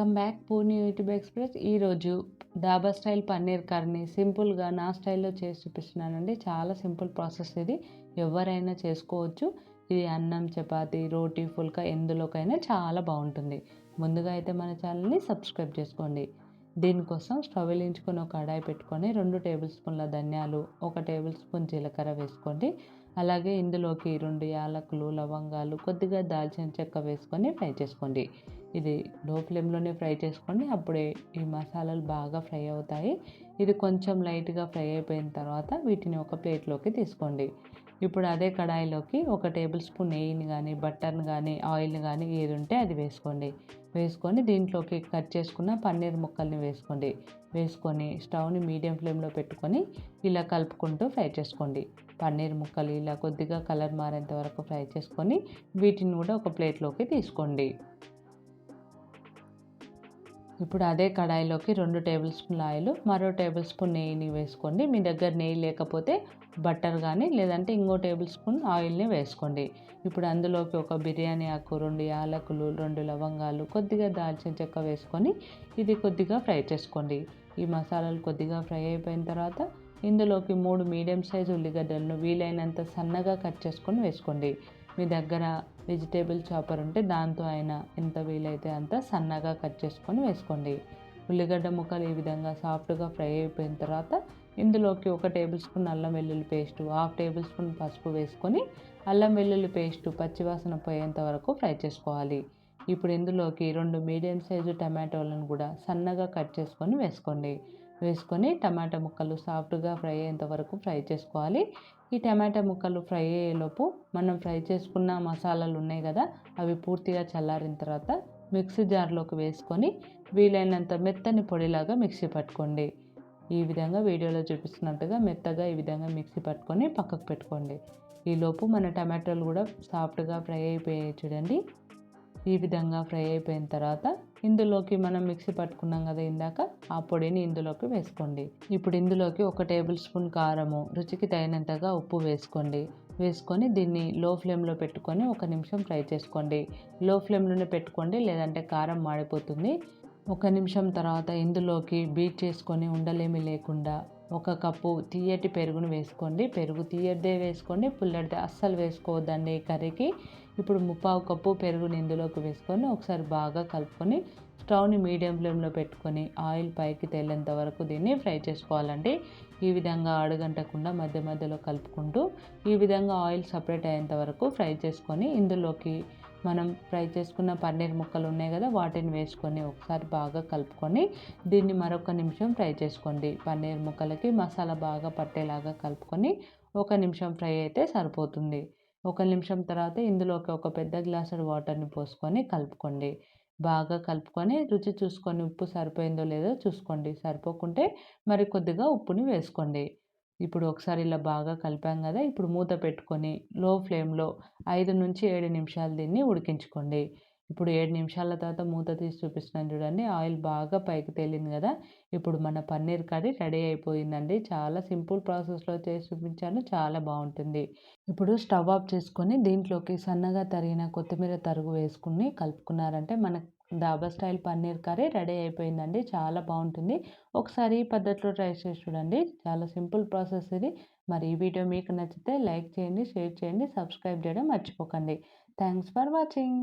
Welcome back పూణి YouTube express. ఈరోజు dhaba style paneer curry సింపుల్గా నా స్టైల్లో చేసి చూపిస్తున్నానండి. చాలా సింపుల్ ప్రాసెస్ ఇది. ఎవరైనా చేసుకోవచ్చు. ఇది అన్నం చపాతి రోటీ ఫుల్కా ఎందులోకైనా చాలా బాగుంటుంది. ముందుగా అయితే మన ఛానల్ని సబ్స్క్రైబ్ చేసుకోండి. దీనికోసం స్టవ్ వెలిగించుకొని ఒక కడాయి పెట్టుకొని రెండు టేబుల్ స్పూన్ల ధనియాలు ఒక టేబుల్ స్పూన్ జీలకర్ర వేసుకోండి. అలాగే ఇందులోకి రెండు యాలకులు లవంగాలు కొద్దిగా దాల్చిన చెక్క వేసుకొని ఫ్రై చేసుకోండి. ఇది లో ఫ్లేమ్లోనే ఫ్రై చేసుకోండి. అప్పుడే ఈ మసాలాలు బాగా ఫ్రై అవుతాయి. ఇది కొంచెం లైట్గా ఫ్రై అయిపోయిన తర్వాత వీటిని ఒక ప్లేట్లోకి తీసుకోండి. ఇప్పుడు అదే కడాయిలోకి ఒక టేబుల్ స్పూన్ నెయ్యిని కానీ బటర్ని కానీ ఆయిల్ని కానీ ఏది ఉంటే అది వేసుకోండి. వేసుకొని దీంట్లోకి కట్ చేసుకున్న పన్నీర్ ముక్కల్ని వేసుకోండి. వేసుకొని స్టవ్ని మీడియం ఫ్లేమ్లో పెట్టుకొని ఇలా కలుపుకుంటూ ఫ్రై చేసుకోండి. పన్నీర్ ముక్కలు ఇలా కొద్దిగా కలర్ మారేంత వరకు ఫ్రై చేసుకొని వీటిని కూడా ఒక ప్లేట్లోకి తీసుకోండి. ఇప్పుడు అదే కడాయిలోకి రెండు టేబుల్ స్పూన్ల ఆయిల్ మరో టేబుల్ స్పూన్ నెయ్యిని వేసుకోండి. మీ దగ్గర నెయ్యి లేకపోతే బటర్ కానీ లేదంటే ఇంకో టేబుల్ స్పూన్ ఆయిల్ని వేసుకోండి. ఇప్పుడు అందులోకి ఒక బిర్యానీ ఆకు రెండు యాలకులు రెండు లవంగాలు కొద్దిగా దాల్చిన చెక్క వేసుకొని ఇది కొద్దిగా ఫ్రై చేసుకోండి. ఈ మసాలాలు కొద్దిగా ఫ్రై అయిపోయిన తర్వాత ఇందులోకి మూడు మీడియం సైజ్ ఉల్లిగడ్డలను వీలైనంత సన్నగా కట్ చేసుకొని వేసుకోండి. మీ దగ్గర వెజిటేబుల్ చాపర్ ఉంటే దాంతో అయినా ఎంత వీలైతే అంత సన్నగా కట్ చేసుకొని వేసుకోండి. ఉల్లిగడ్డ ముక్కలు ఈ విధంగా సాఫ్ట్గా ఫ్రై అయిపోయిన తర్వాత ఇందులోకి ఒక టేబుల్ స్పూన్ అల్లం వెల్లుల్లి పేస్ట్ హాఫ్ టేబుల్ స్పూన్ పసుపు వేసుకొని అల్లం వెల్లుల్లి పేస్ట్ పచ్చివాసన పోయేంత వరకు ఫ్రై చేసుకోవాలి. ఇప్పుడు ఇందులోకి రెండు మీడియం సైజు టమాటోలను కూడా సన్నగా కట్ చేసుకొని వేసుకోండి. వేసుకొని టమాటా ముక్కలు సాఫ్ట్గా ఫ్రై అయ్యేంత వరకు ఫ్రై చేసుకోవాలి. ఈ టమాటా ముక్కలు ఫ్రై అయ్యేలోపు మనం ఫ్రై చేసుకున్న మసాలాలు ఉన్నాయి కదా అవి పూర్తిగా చల్లారిన తర్వాత మిక్సీ జార్లోకి వేసుకొని వీలైనంత మెత్తని పొడిలాగా మిక్సీ పట్టుకోండి. ఈ విధంగా వీడియోలో చూపిస్తున్నట్టుగా మెత్తగా ఈ విధంగా మిక్సీ పట్టుకొని పక్కకు పెట్టుకోండి. ఈలోపు మన టమాటోలు కూడా సాఫ్ట్గా ఫ్రై అయిపోయాయి చూడండి. ఈ విధంగా ఫ్రై అయిపోయిన తర్వాత ఇందులోకి మనం మిక్సీ పట్టుకున్నాం కదా ఇందాక ఆ పొడిని ఇందులోకి వేసుకోండి. ఇప్పుడు ఇందులోకి ఒక టేబుల్ స్పూన్ కారము రుచికి తగినంతగా ఉప్పు వేసుకోండి. వేసుకొని దీన్ని లో ఫ్లేమ్లో పెట్టుకొని ఒక నిమిషం ఫ్రై చేసుకోండి. లో ఫ్లేమ్లోనే పెట్టుకోండి లేదంటే కారం మాడిపోతుంది. ఒక నిమిషం తర్వాత ఇందులోకి బీట్ చేసుకొని ఉండలేమి లేకుండా ఒక కప్పు తీయటి పెరుగును వేసుకోండి. పెరుగు తీయటిదే వేసుకోండి. పుల్లటిదే అస్సలు వేసుకోవద్దండి కర్రీకి. ఇప్పుడు ముప్పావు కప్పు పెరుగుని ఇందులోకి వేసుకొని ఒకసారి బాగా కలుపుకొని స్టవ్ని మీడియం ఫ్లేమ్లో పెట్టుకొని ఆయిల్ పైకి తేలేంత వరకు దీన్ని ఫ్రై చేసుకోవాలండి. ఈ విధంగా అడుగంటకుండా మధ్య మధ్యలో కలుపుకుంటూ ఈ విధంగా ఆయిల్ సపరేట్ అయ్యేంత వరకు ఫ్రై చేసుకొని ఇందులోకి మనం ఫ్రై చేసుకున్న పన్నీర్ ముక్కలు ఉన్నాయి కదా వాటిని వేసుకొని ఒకసారి బాగా కలుపుకొని దీన్ని మరొక నిమిషం ఫ్రై చేసుకోండి. పన్నీర్ ముక్కలకి మసాలా బాగా పట్టేలాగా కలుపుకొని ఒక నిమిషం ఫ్రై అయితే సరిపోతుంది. ఒక నిమిషం తర్వాత ఇందులోకి ఒక పెద్ద గ్లాసు వాటర్ని పోసుకొని కలుపుకోండి. బాగా కలుపుకొని రుచి చూసుకొని ఉప్పు సరిపోయిందో లేదో చూసుకోండి. సరిపోకుంటే మరి కొద్దిగా ఉప్పుని వేసుకోండి. ఇప్పుడు ఒకసారి ఇలా బాగా కలిపాం కదా ఇప్పుడు మూత పెట్టుకొని లో ఫ్లేమ్లో ఐదు నుంచి ఏడు నిమిషాలు దీన్ని ఉడికించుకోండి. ఇప్పుడు ఏడు నిమిషాల తర్వాత మూత తీసి చూపిస్తున్నాను చూడండి. ఆయిల్ బాగా పైకి తేలింది కదా. ఇప్పుడు మన పన్నీర్ కర్రీ రెడీ అయిపోయిందండి. చాలా సింపుల్ ప్రాసెస్లో చేసి చూపించాను. చాలా బాగుంటుంది. ఇప్పుడు స్టవ్ ఆఫ్ చేసుకొని దీంట్లోకి సన్నగా తరిగిన కొత్తిమీర తరుగు వేసుకుని కలుపుకున్నారంటే మన డాబా స్టైల్ పన్నీర్ కర్రీ రెడీ అయిపోయిందండి. చాలా బాగుంటుంది. ఒకసారి ఈ పద్ధతిలో ట్రై చేసి చూడండి. చాలా సింపుల్ ప్రాసెస్ ఇది. మరి ఈ వీడియో మీకు నచ్చితే లైక్ చేయండి షేర్ చేయండి సబ్స్క్రైబ్ చేయడం మర్చిపోకండి. Thanks for watching.